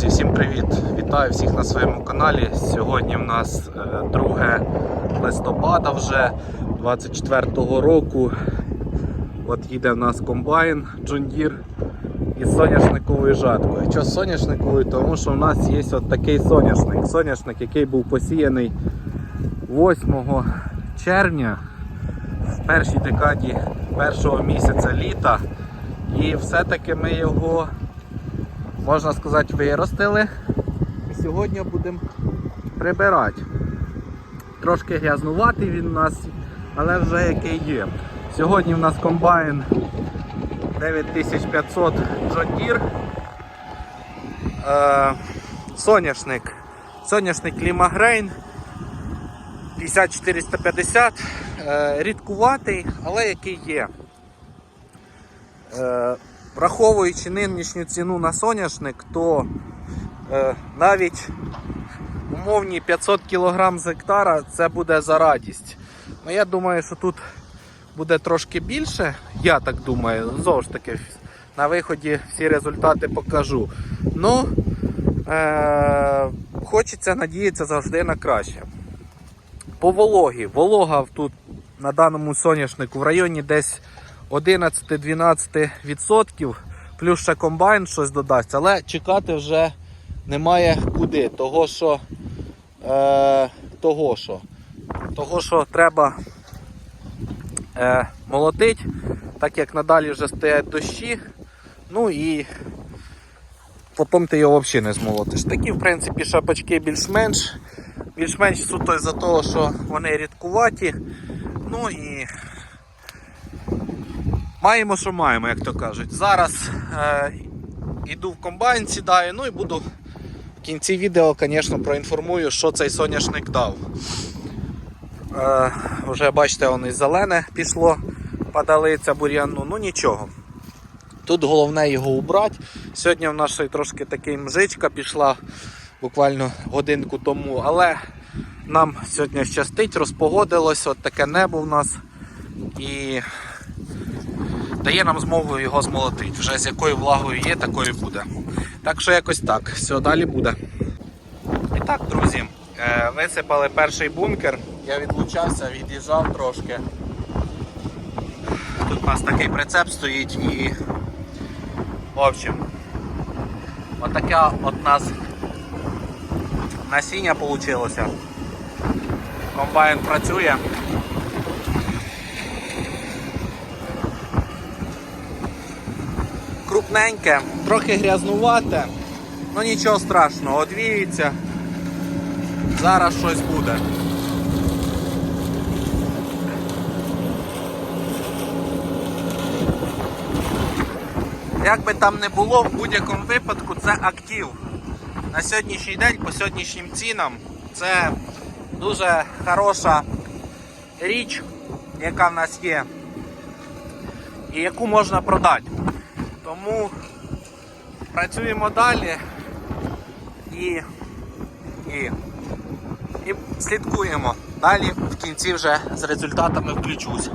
Друзі, всім привіт! Вітаю всіх на своєму каналі. Сьогодні в нас е, 2 листопада вже 24-го року. От їде в нас комбайн Deere із соняшниковою жаткою. Що з соняшниковою? Тому що в нас є от такий соняшник. Соняшник, який був посіяний 8 червня в першій декаді першого місяця літа. І все-таки ми його можна сказати, виростили. І сьогодні будемо прибирати. Трошки грязнуватий він у нас, але вже який є. Сьогодні в нас комбайн 9500 John Deere. Е, соняшник. Соняшник Лімагрейн 50450. Е, рідкуватий, але який є. Е, Враховуючи нинішню ціну на соняшник, то е, навіть умовні 500 кг з гектара це буде за радість. Ну, Я думаю, що тут буде трошки більше, я так думаю, знову ж таки, на виході всі результати покажу. Ну, е, хочеться надіятися завжди на краще. По вологі. Волога тут на даному соняшнику в районі десь 11-12%, плюс ще комбайн щось додасть, але чекати вже немає куди. Того, що, е, того, що, того, що треба е, молотить, так як надалі вже стоять дощі. Ну і потім ти його взагалі не змолотиш. Такі, в принципі, шапочки більш-менш. Більш-менш суто із-за того, що вони рідкуваті. Ну і Маємо, що маємо, як то кажуть. Зараз е, іду в комбайн, сідаю, ну і буду в кінці відео, звісно, проінформую, що цей соняшник дав. Е, вже бачите, воно і зелене пішло, падалиця бур'яну, ну нічого. Тут головне його убрати. Сьогодні в нас трошки такий мжичка пішла буквально годинку тому, але нам сьогодні щастить, розпогодилось, от таке небо в нас. І дає нам змогу його змолотити. Вже з якою влагою є, такою буде. Так що якось так. Все, далі буде. І так, друзі, е, висипали перший бункер. Я відлучався, від'їжджав трошки. Тут у нас такий прицеп стоїть і. В общем, отаке от нас насіння вийшло. Комбайн працює. Крупненьке, трохи грязнувате, ну нічого страшного, одвіється. Зараз щось буде. Як би там не було, в будь-якому випадку це актив. На сьогоднішній день, по сьогоднішнім цінам, це дуже хороша річ, яка в нас є, і яку можна продати. Тому працюємо далі і, і, і слідкуємо. Далі в кінці вже з результатами включусь.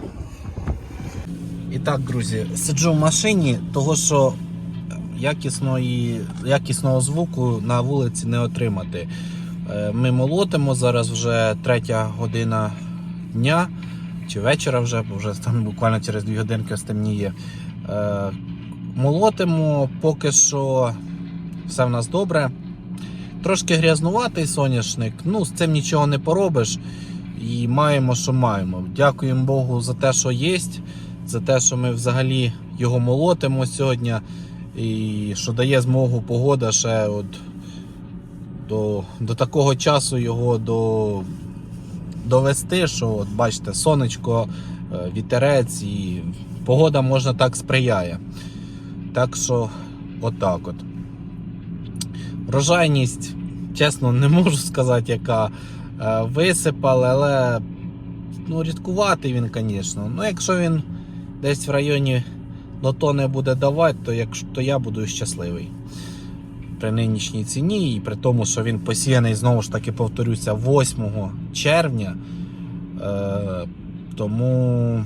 І так, друзі, сиджу в машині, того що якісної, якісного звуку на вулиці не отримати. Е, Ми молотимо, зараз вже третя година дня чи вечора вже, бо вже там буквально через дві годинки стемніє. Молотимо, поки що все в нас добре. Трошки грязнуватий соняшник, ну з цим нічого не поробиш. І маємо, що маємо. Дякуємо Богу за те, що є, за те, що ми взагалі його молотимо сьогодні. І що дає змогу погода ще от до до такого часу його до, довести, що от бачите, сонечко, е, вітерець і погода можна так сприяє. Так що, отак от. Врожайність, чесно, не можу сказати, яка е, висипали, але ну, рідкуватий він, звісно. Ну, якщо він десь в районі до тони буде давати, то, якщо, то я буду щасливий. При нинішній ціні, і при тому, що він посіяний, знову ж таки, повторюся, 8 червня. Е, тому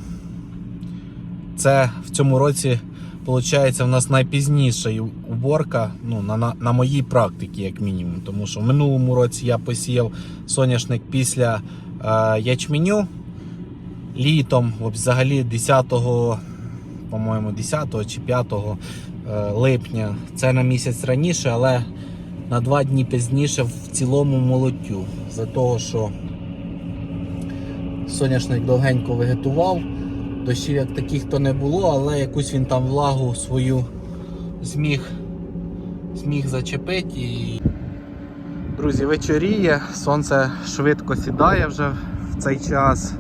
це в цьому році виходить, у нас найпізніша уборка ну, на, на, на моїй практиці, як мінімум. Тому що в минулому році я посіяв соняшник після е, ячменю літом, взагалі 10, по-моєму, 10 чи 5 е, липня. Це на місяць раніше, але на два дні пізніше в цілому молотю. За того, що соняшник довгенько вегетував. Дощів як таких то не було, але якусь він там влагу свою зміг, зміг зачепити. І... Друзі, вечоріє, сонце швидко сідає вже в цей час.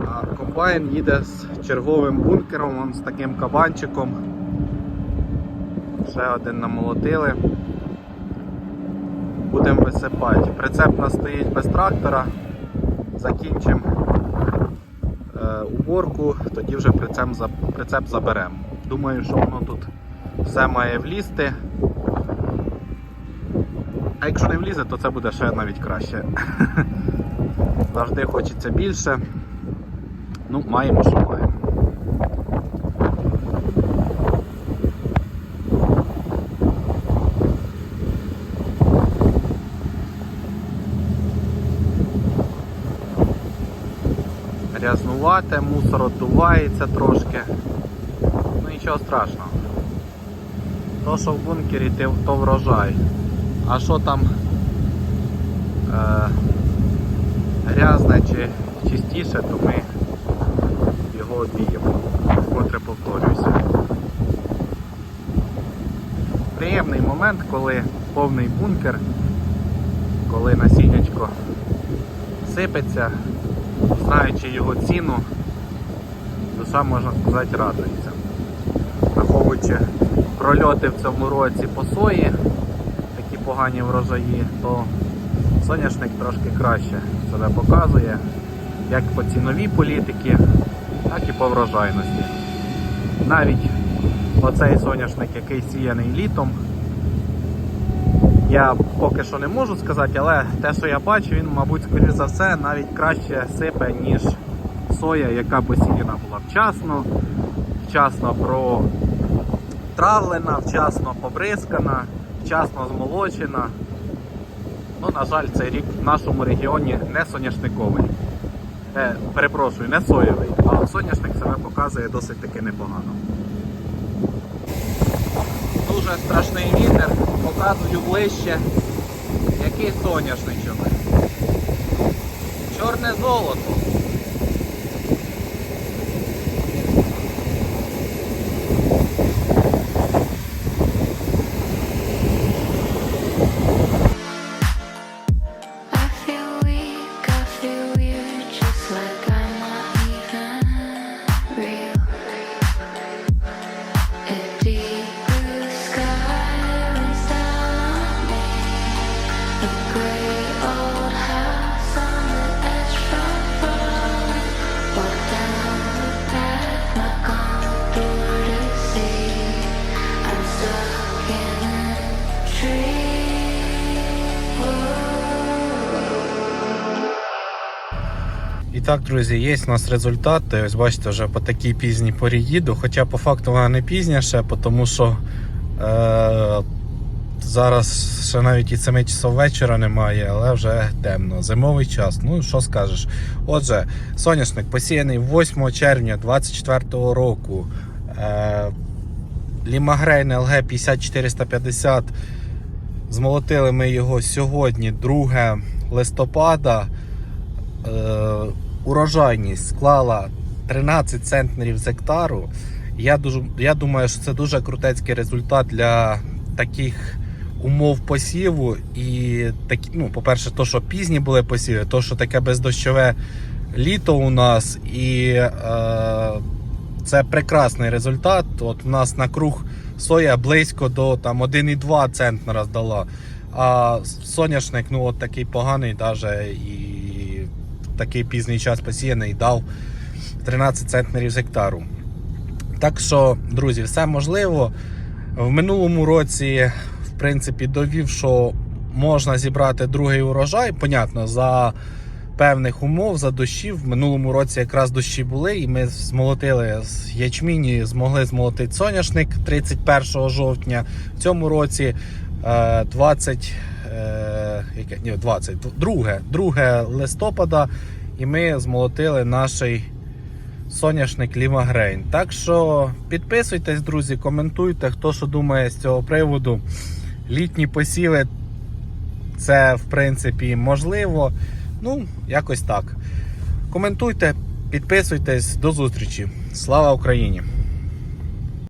А комбайн їде з черговим бункером, з таким кабанчиком. Ще один намолотили. Будемо висипати. Прицеп у стоїть без трактора. Закінчимо уборку, тоді вже прицеп, прицеп заберемо. Думаю, що воно тут все має влізти. А якщо не влізе, то це буде ще навіть краще. Завжди хочеться більше. Ну, маємо, що маємо. Грязнувате, мусор отдувається трошки. Ну нічого страшного. То, що в бункері, то врожай. А що там е, грязне чи чистіше, то ми його обіємо. Вкотре повторююся. Приємний момент, коли повний бункер, коли насіннячко сипеться, знаючи його ціну, душа, можна сказати, радується. Враховуючи прольоти в цьому році по сої, такі погані врожаї, то соняшник трошки краще себе показує, як по ціновій політиці, так і по врожайності. Навіть оцей соняшник, який сіяний літом, я поки що не можу сказати, але те, що я бачу, він, мабуть, скоріш за все, навіть краще сипе, ніж соя, яка посіяна була вчасно, вчасно протравлена, вчасно побризкана, вчасно змолочена. Ну, на жаль, цей рік в нашому регіоні не соняшниковий. Е, перепрошую, не соєвий, а соняшник себе показує досить таки непогано. Дуже страшний вітер, показую ближче, який соняшничок. Чорне золото. Так, друзі, є у нас результати. Ось бачите, вже по такій пізній порі їду. Хоча по факту вона не пізніше, тому що е, зараз ще навіть і 7 часов вечора немає, але вже темно. Зимовий час. Ну що скажеш? Отже, соняшник посіяний 8 червня 2024 року. Е, Лімагрейн LG 50450. Змолотили ми його сьогодні, 2 листопада. Е, урожайність склала 13 центнерів з гектару. Я, дуже, я думаю, що це дуже крутецький результат для таких умов посіву. І такі, ну, по-перше, то, що пізні були посіви, то, що таке бездощове літо у нас, і е, це прекрасний результат. От у нас на круг соя близько до там, 1,2 центнера здала. А соняшник, ну от такий поганий, даже і такий пізній час посіяний дав 13 центнерів з гектару. Так що, друзі, все можливо. В минулому році, в принципі, довів, що можна зібрати другий урожай. Понятно, за певних умов, за дощів. В минулому році якраз дощі були, і ми змолотили з ячміні, змогли змолотити соняшник 31 жовтня. В цьому році е, 20, е, яке, ні, 20, 2, 2 листопада, і ми змолотили наш соняшник Лімагрейн. Так що підписуйтесь, друзі, коментуйте, хто що думає з цього приводу. Літні посіви це в принципі можливо. Ну, якось так. Коментуйте, підписуйтесь, до зустрічі. Слава Україні!